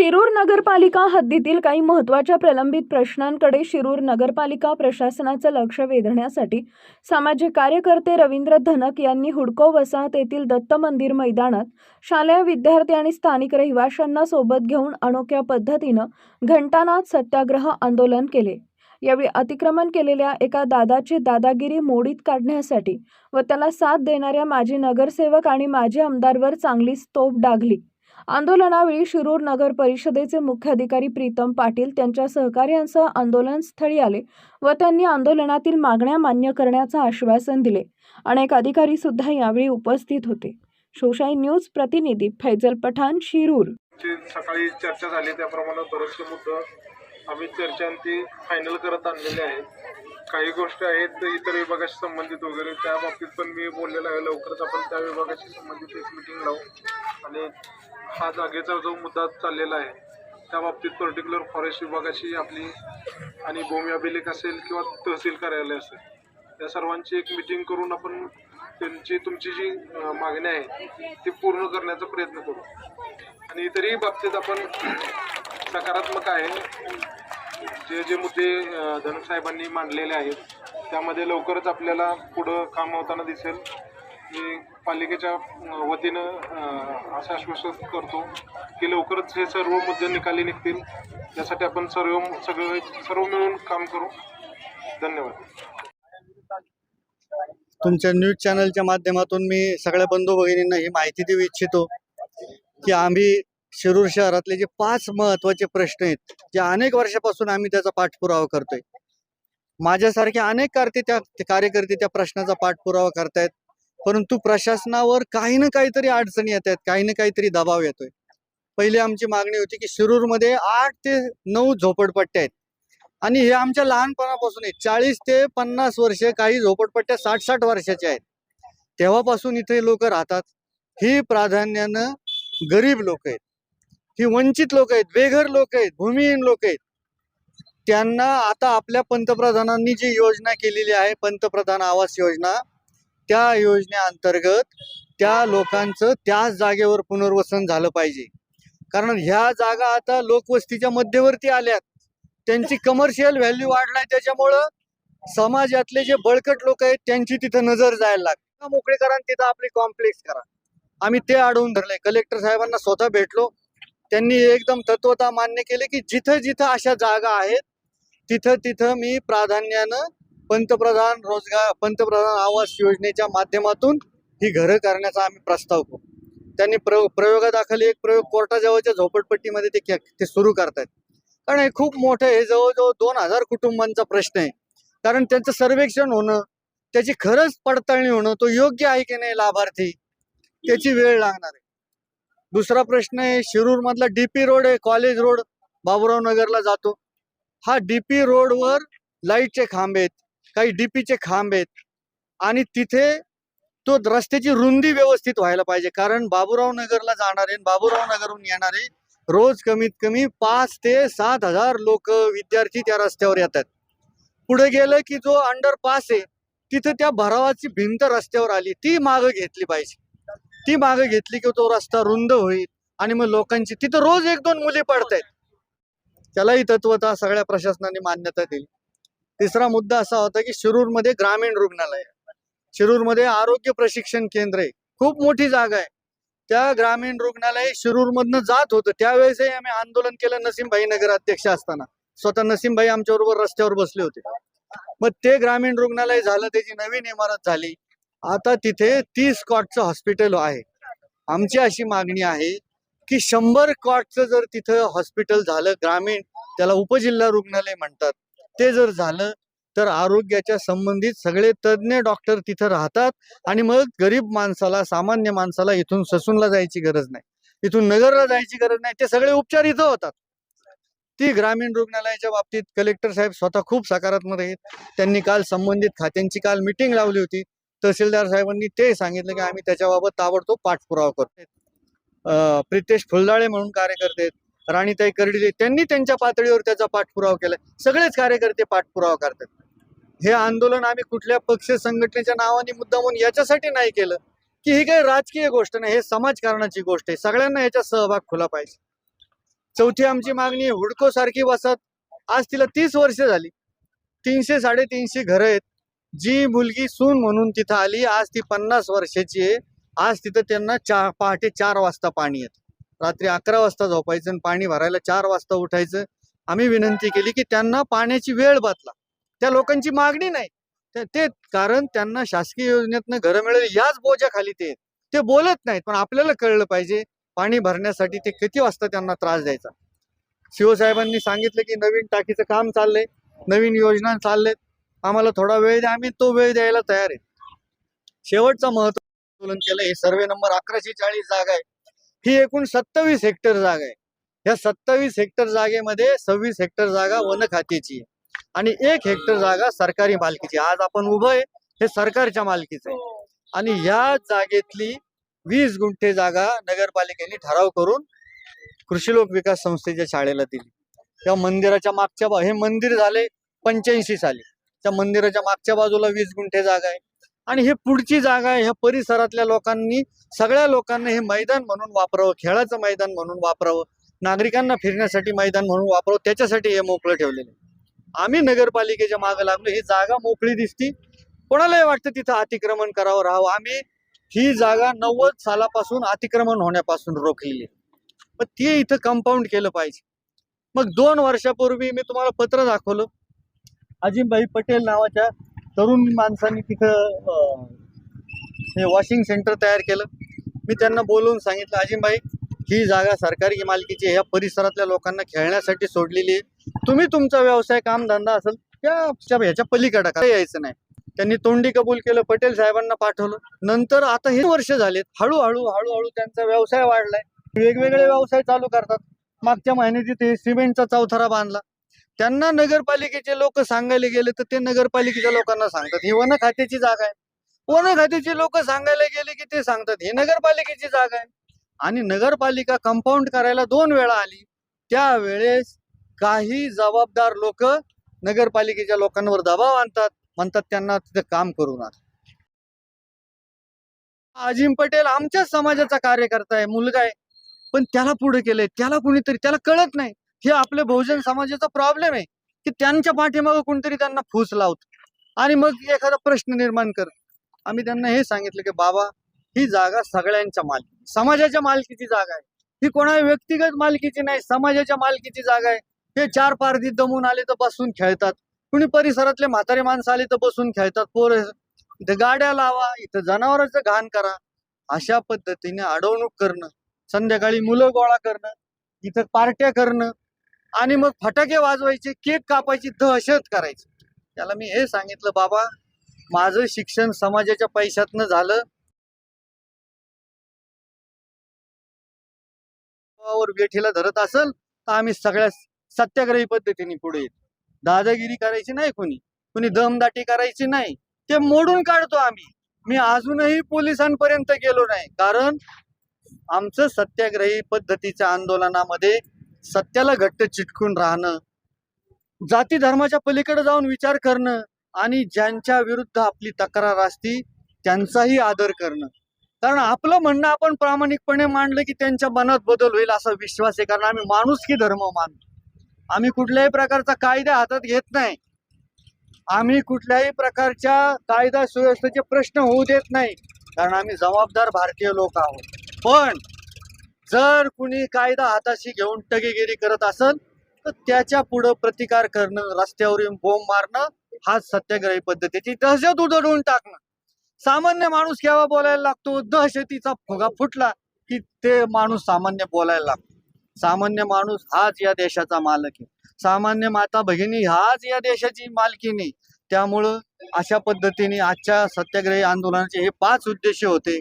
शिरूर नगरपालिका हद्दीतील काही महत्त्वाच्या प्रलंबित प्रश्नांकडे शिरूर नगरपालिका प्रशासनाचं लक्ष वेधण्यासाठी सामाजिक कार्यकर्ते रवींद्र धनक यांनी हुडको वसाहत येथील दत्त मंदिर मैदानात शालेय विद्यार्थी आणि स्थानिक रहिवाशांना सोबत घेऊन अनोख्या पद्धतीनं घंटानाथ सत्याग्रह आंदोलन केले. यावेळी अतिक्रमण केलेल्या एका दादाची दादागिरी मोडीत काढण्यासाठी व त्याला साथ देणाऱ्या माजी नगरसेवक आणि माजी आमदारवर चांगलीच तोफ डागली. आंदोलनावेळी शिरूर नगर परिषदेचे मुख्याधिकारी प्रीतम पाटील त्यांच्या सहकार्यांसह आंदोलनस्थळी आले व त्यांनी आंदोलनातील मागण्या मान्य करण्याचं आश्वासन दिले. अनेक अधिकारी सुद्धा यावेळी उपस्थित होते. शोशाई न्यूज प्रतिनिधी फैजल पठाण शिरूर. सकाळी चर्चा झाली. त्याप्रमाणे बरेचसे मुद्दे आम्ही चर्चांती फायनल करत आणलेले आहेत. काही गोष्टी आहेत इतर विभागाशी संबंधित वगैरे. त्या बाबतीत पण मी बोललेलं आहे. लवकरच आपण त्या विभागाशी संबंधित एक मिटिंग लावू. आणि हा जागेचा जो मुद्दा चाललेला आहे त्या बाबतीत पर्टिक्युलर फॉरेस्ट विभागाशी आपली आणि भूमी अभिलेख असेल किंवा तहसील कार्यालय असेल त्या सर्वांची एक मिटिंग करून आपण त्यांची तुमची जी मागणी आहे ती पूर्ण करण्याचा प्रयत्न करू. आणि इतरही बाबतीत आपण सकारात्मक आहे. जे जे मुद्दे धनसाहेबांनी मांडलेले आहेत त्यामध्ये लवकरच आपल्याला पुढं काम होताना दिसेल. मी पालिकेच्या वतीनं असं आश्वासन करतो की लवकरच हे सर्व मुद्दे निकाली निघतील. यासाठी आपण सर्व सगळं सर्व मिळून काम करू. धन्यवाद. तुमच्या न्यूज चॅनलच्या माध्यमातून मी सगळ्या बंधू भगिनींना ही माहिती देऊ इच्छितो की आम्ही शिरूर शहरातले जे पाच महत्त्वाचे प्रश्न आहेत जे अनेक वर्षापासून आम्ही त्याचा पाठपुरावा करतोय. माझ्यासारखे अनेक कार्यकर्ते त्या कार्यकर्ते त्या प्रश्नाचा पाठपुरावा करतायत. परंतु प्रशासनावर काही ना काहीतरी अडचणी येत आहेत काही ना काहीतरी दबाव येतोय. पहिले आमची मागणी होती की शिरूरमध्ये आठ ते नऊ झोपडपट्ट्या आहेत. आणि हे आमच्या लहानपणापासून आहे चाळीस ते पन्नास वर्षे काही झोपडपट्ट्या साठ साठ वर्षाच्या आहेत. तेव्हापासून इथे लोक राहतात. ही प्राधान्यानं गरीब लोक आहेत. ही वंचित लोक आहेत. बेघर लोक आहेत. भूमिहीन लोक आहेत. त्यांना आता आपल्या पंतप्रधानांनी जी योजना केलेली आहे पंतप्रधान आवास योजना त्या योजनेअंतर्गत त्या लोकांचं त्याच जागेवर पुनर्वसन झालं पाहिजे. कारण ह्या जागा आता लोकवस्तीच्या मध्यवर्ती आल्यात. त्यांची कमर्शियल व्हॅल्यू वाढलाय त्याच्यामुळं समाजातले जे बळकट लोक आहेत त्यांची तिथं नजर जायला लागते. मोकळे करा तिथं आपली कॉम्प्लेक्स करा. आम्ही ते अडवून धरले कलेक्टर साहेबांना स्वतः भेटलो. त्यांनी एकदम तत्वता मान्य केले की जिथं जिथं अशा जागा आहेत तिथं तिथं मी प्राधान्यानं पंतप्रधान रोजगार पंतप्रधान आवास योजनेच्या माध्यमातून ही घरं करण्याचा आम्ही प्रस्ताव करू त्यांनी प्र प्रयोगादाखल एक प्रयोग कोर्टाजवळच्या झोपडपट्टीमध्ये ते ते सुरू करतायत. कारण हे खूप मोठं आहे. हे जवळजवळ दोन हजार कुटुंबांचा प्रश्न आहे. कारण त्यांचं सर्वेक्षण होणं त्याची खरंच पडताळणी होणं तो योग्य आहे की नाही लाभार्थी त्याची वेळ लागणार आहे. दुसरा प्रश्न आहे शिरूर मधला डीपी रोड आहे कॉलेज रोड बाबुराव नगरला जातो. हा डीपी रोडवर लाईटचे खांबे आहेत. काही डीपीचे खांब आहेत. आणि तिथे तो रस्त्याची रुंदी व्यवस्थित व्हायला पाहिजे. कारण बाबुराव नगरला जाणारे बाबुराव नगरहून येणारे रोज कमीत कमी पाच ते सात हजार लोक विद्यार्थी त्या रस्त्यावर येतात. पुढे गेलं की जो अंडरपास आहे तिथं त्या भरावाची भिंत रस्त्यावर आली. ती मागं घेतली पाहिजे. ती मागं घेतली की तो रस्ता रुंद होईल आणि मग लोकांची तिथं रोज एक दोन मुली पडतायत. त्यालाही तत्वता सगळ्या प्रशासनाने मान्यता दिली. तिसरा मुद्दा असा होता की शिरूरमध्ये ग्रामीण रुग्णालय शिरूरमध्ये आरोग्य प्रशिक्षण केंद्र आहे. खूप मोठी जागा आहे. त्या ग्रामीण रुग्णालय शिरूरमधनं जात होतं. त्यावेळेसही आम्ही आंदोलन केलं नसीमभाई नगर अध्यक्ष असताना. स्वतः नसीमभाई आमच्याबरोबर रस्त्यावर बसले होते. मग ते ग्रामीण रुग्णालय झालं त्याची नवीन इमारत झाली. आता तिथे तीस कॉटचं हॉस्पिटल आहे. आमची अशी मागणी आहे की शंभर कॉटचं जर तिथं हॉस्पिटल झालं ग्रामीण त्याला उपजिल्हा रुग्णालय म्हणतात. ते जर झालं तर आरोग्याच्या संबंधित सगळे तज्ज्ञ डॉक्टर तिथं राहतात आणि मग गरीब माणसाला सामान्य माणसाला इथून ससूनला जायची गरज नाही. इथून नगरला जायची गरज नाही. ते सगळे उपचार इथं होतात. ती ग्रामीण रुग्णालयाच्या बाबतीत कलेक्टर साहेब स्वतः खूप सकारात्मक आहेत. त्यांनी काल संबंधित खात्यांची काल मिटिंग लावली होती. तहसीलदार साहेबांनी ते सांगितलं की आम्ही त्याच्याबाबत ताबडतोब पाठपुरावा करतो अं, प्रितेश फुलदाळे म्हणून कार्यकर्ते आहेत. राणीताई कर्डिले त्यांनी त्यांच्या पातळीवर त्याचा पाठपुरावा केला. सगळेच कार्यकर्ते पाठपुरावा करतात. हे आंदोलन आम्ही कुठल्या पक्ष संघटनेच्या नावाने मुद्दामून याच्यासाठी नाही केलं. की ही काही राजकीय गोष्ट नाही हे समाजकारणाची गोष्ट आहे. सगळ्यांना याचा सहभाग खुला पाहिजे. चौथी आमची मागणी हुडको सारखी वसाहत. आज तिला तीस वर्ष झाली. तीनशे साडेतीनशे घरं आहेत. जी मुलगी सून म्हणून तिथं आली आज ती पन्नास वर्षाची आहे. आज तिथं त्यांना चार पहाटे चार वाजता पाणी येतं. रात्री अकरा वाजता झोपायचं आणि पाणी भरायला चार वाजता उठायचं. आम्ही विनंती केली की त्यांना पाण्याची वेळ बदला त्या लोकांची मागणी नाही. ते- कारण त्यांना शासकीय योजनेतनं घरं मिळेल याच बोजाखाली ते. ते बोलत नाहीत पण आपल्याला कळलं पाहिजे पाणी भरण्यासाठी ते किती वाजता त्यांना त्रास द्यायचा. शिवसाहेबांनी सांगितलं की नवीन टाकीचं काम चाललंय नवीन योजना चाललेत आम्हाला थोडा वेळ द्या आम्ही तो वेळ द्यायला तयार आहे. शेवटचा महत्त्व आंदोलन केलं हे सर्वे नंबर अकराशे चाळीस जागा आहे. ही एकूण सत्तावीस हेक्टर जागा आहे. या सत्तावीस हेक्टर जागेमध्ये सव्वीस हेक्टर जागा वन खात्याची आहे. आणि एक हेक्टर जागा सरकारी मालकीची आज आपण उभं आहे हे सरकारच्या मालकीचं आहे. आणि या जागेतली वीस गुंठे जागा नगरपालिकेने ठराव करून कृषी लोक विकास संस्थेच्या शाळेला दिली. त्या मंदिराच्या मागच्या हे मंदिर झाले पंच्याऐंशी साली. त्या मंदिराच्या मागच्या बाजूला वीस गुंठे जागा आहे. आणि हे पुढची जागा आहे ह्या परिसरातल्या लोकांनी सगळ्या लोकांना हे मैदान म्हणून वापरावं खेळाचं मैदान म्हणून वापरावं नागरिकांना फिरण्यासाठी मैदान म्हणून वापरावं त्याच्यासाठी हे मोकळं ठेवलेलं आहे. आम्ही नगरपालिकेच्या मागे लागलो ही जागा मोकळी दिसती. कोणालाही वाटतं तिथं अतिक्रमण करावं राहावं. आम्ही ही जागा नव्वद सालापासून अतिक्रमण होण्यापासून रोखलेली मग ते इथं कंपाऊंड केलं पाहिजे. मग दोन वर्षापूर्वी मी तुम्हाला पत्र दाखवलं. अजिमभाई पटेल नावाच्या तरुण माणसांनी तिथं हे वॉशिंग सेंटर तयार केलं. मी त्यांना बोलवून सांगितलं अजिमबाई ही जागा सरकारी मालकीची ह्या या परिसरातल्या लोकांना खेळण्यासाठी सोडलेली आहे. तुम्ही तुमचा व्यवसाय कामधंदा असेल त्या ह्याच्या पलीकडे काय यायचं नाही. त्यांनी तोंडी कबूल केलं पटेल साहेबांना पाठवलं. नंतर आता हे वर्ष झालेत. हळूहळू हळूहळू त्यांचा व्यवसाय वाढलाय. वेगवेगळे व्यवसाय चालू करतात. मागच्या महिन्यात तिथे सिमेंटचा चौथरा बांधला. त्यांना नगरपालिकेचे लोक सांगायला गेले तर ते नगरपालिकेच्या लोकांना सांगतात. ही वन खात्याची जागा आहे. वन खात्याचे लोक सांगायला गेले की ते सांगतात ही नगरपालिकेची जागा आहे. आणि नगरपालिका कंपाऊंड करायला दोन वेळा आली. त्यावेळेस काही जबाबदार लोक नगरपालिकेच्या लोकांवर दबाव आणतात म्हणतात त्यांना तिथं काम करू नका. अजिम पटेल आमच्याच समाजाचा कार्यकर्ता आहे मुलगा आहे. पण त्याला पुढे केलंय. त्याला कुणीतरी त्याला कळत नाही. हे आपल्या बहुजन समाजाचा प्रॉब्लेम आहे की त्यांच्या पाठीमागं कोणतरी त्यांना फूस लावत. आणि मग एखादा प्रश्न निर्माण करत. आम्ही त्यांना हे सांगितलं की बाबा ही जागा सगळ्यांच्या मालकी समाजाच्या मालकीची जागा आहे. ही कोणा व्यक्तिगत मालकीची नाही समाजाच्या मालकीची जागा आहे. हे चार पारधी दमून आले तर बसून खेळतात. कुणी परिसरातले म्हातारे माणसं आले तर बसून खेळतात. पोर गाड्या लावा इथं जनावरांचं घाण करा. अशा पद्धतीने अडवणूक करणं संध्याकाळी मुलं गोळा करणं इथं पार्ट्या करणं आणि मग फटाके वाजवायचे केक कापायची दहशत करायची. त्याला मी हे सांगितलं बाबा माझं शिक्षण समाजाच्या पैशातनं झालं. वेठीला धरत असल तर आम्ही सगळ्या सत्याग्रही पद्धतीने पुढे येतो. दादागिरी करायची नाही कोणी. कुणी दमदाटी करायची नाही. ते मोडून काढतो आम्ही. मी अजूनही पोलिसांपर्यंत गेलो नाही. कारण आमचं सत्याग्रही पद्धतीच्या आंदोलनामध्ये सत्याला घट्ट चिटकून राहणं जाती धर्माच्या पलीकडे जाऊन विचार करणं आणि ज्यांच्या विरुद्ध आपली तक्रार असती त्यांचाही आदर करणं. कारण आपलं म्हणणं आपण प्रामाणिकपणे मांडलं की त्यांच्या मनात बदल होईल असा विश्वास आहे. कारण आम्ही माणूस की धर्म मानतो. आम्ही कुठल्याही प्रकारचा कायदा हातात घेत नाही. आम्ही कुठल्याही प्रकारच्या कायदा सुव्यवस्थेचे प्रश्न होऊ देत नाही. कारण आम्ही जबाबदार भारतीय लोक आहोत. पण जर कुणी कायदा हाताशी घेऊन टगेगिरी करत असेल तर त्याच्या पुढं प्रतिकार करणं रस्त्यावर येऊन बोंब मारणं हाच सत्याग्रही पद्धतीची दहशत उधळून टाकणं. सामान्य माणूस केव्हा बोलायला लागतो. दहशतीचा फुगा फुटला की ते माणूस सामान्य बोलायला लागतो. सामान्य माणूस हाच या देशाचा मालक आहे. सामान्य माता भगिनी हाच या देशाची मालकीनी त्यामुळं अशा पद्धतीने आजच्या सत्याग्रही आंदोलनाचे हे पाच उद्देश होते.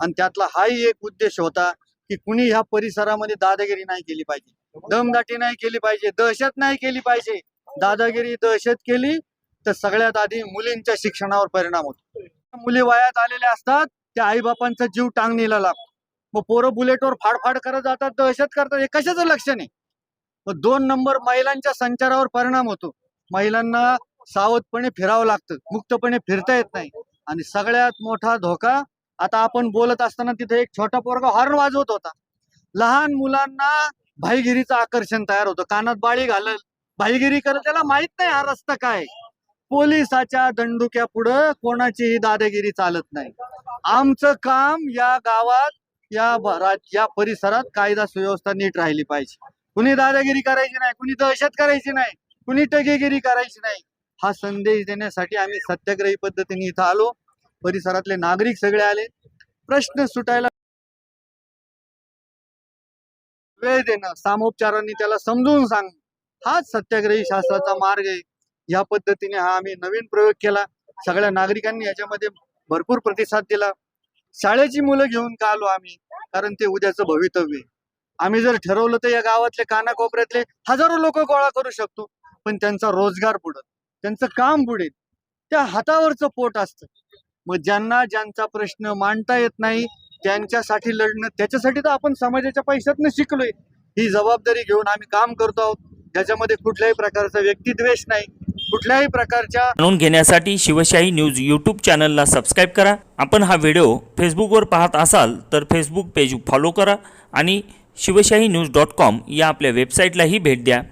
आणि त्यातला हाही एक उद्देश होता की कुणी ह्या परिसरामध्ये दादागिरी नाही केली पाहिजे. दमदाटी नाही केली पाहिजे दहशत नाही केली पाहिजे. दादागिरी दहशत केली तर सगळ्यात आधी मुलींच्या शिक्षणावर परिणाम होतो. मुली वयात आलेल्या असतात त्या आईबापांचा जीव टांगणीला लागतो. मग पोरं बुलेटवर फाडफाड करत जातात दहशत करतात हे कशाचं लक्ष नाही? मग दोन नंबर महिलांच्या संचारावर परिणाम होतो. महिलांना सावधपणे फिरावं लागतं मुक्तपणे फिरता येत नाही. आणि सगळ्यात मोठा धोका आता आपण बोलत असताना तिथे एक छोटा पोरगा हॉर्न वाजवत होता. लहान मुलांना भाईगिरीचं आकर्षण तयार होतं. कानात बाळी घालल. भाईगिरी करत त्याला माहीत नाही हा रस्ता काय. पोलिसाच्या दंडुक्या पुढं कोणाचीही दादागिरी चालत नाही. आमचं काम या गावात या या परिसरात कायदा सुव्यवस्था नीट राहिली पाहिजे. कुणी दादागिरी करायची नाही कुणी दहशत करायची नाही कुणी टगेगिरी करायची नाही. हा संदेश देण्यासाठी आम्ही सत्याग्रही पद्धतीने इथं आलो. परिसरातले नागरिक सगळे आले. प्रश्न सुटायला वेळ देणं सामोपचारांनी त्याला समजून सांग. हाच सत्याग्रही शास्त्राचा मार्ग आहे. या पद्धतीने हा आम्ही नवीन प्रयोग केला. सगळ्या नागरिकांनी याच्यामध्ये भरपूर प्रतिसाद दिला. शाळेची मुलं घेऊन का आलो आम्ही? कारण ते उद्याचं भवितव्य आम्ही जर ठरवलं तर या गावातले कानाकोपऱ्यातले हजारो लोक गोळा करू शकतो. पण त्यांचा रोजगार बुडत त्यांचं काम बुडेल त्या हातावरचं पोट असतं. मग ज्यांना ज्यांचा प्रश्न मांडता येत नाही त्यांच्यासाठी लढणं त्याच्यासाठी तर आपण समाजाच्या पैशातनं शिकलोय. ही जबाबदारी घेऊन आम्ही काम करतो आहोत. त्याच्यामध्ये कुठल्याही प्रकारचा व्यक्तिद्वेष नाही. कुठल्याही प्रकारच्या जाणून घेण्यासाठी शिवशाही न्यूज यूट्यूब चॅनलला सबस्क्राईब करा. आपण हा व्हिडिओ फेसबुकवर पाहत असाल तर फेसबुक पेज फॉलो करा आणि शिवशाही न्यूज डॉट कॉम या आपल्या वेबसाईटलाही भेट द्या.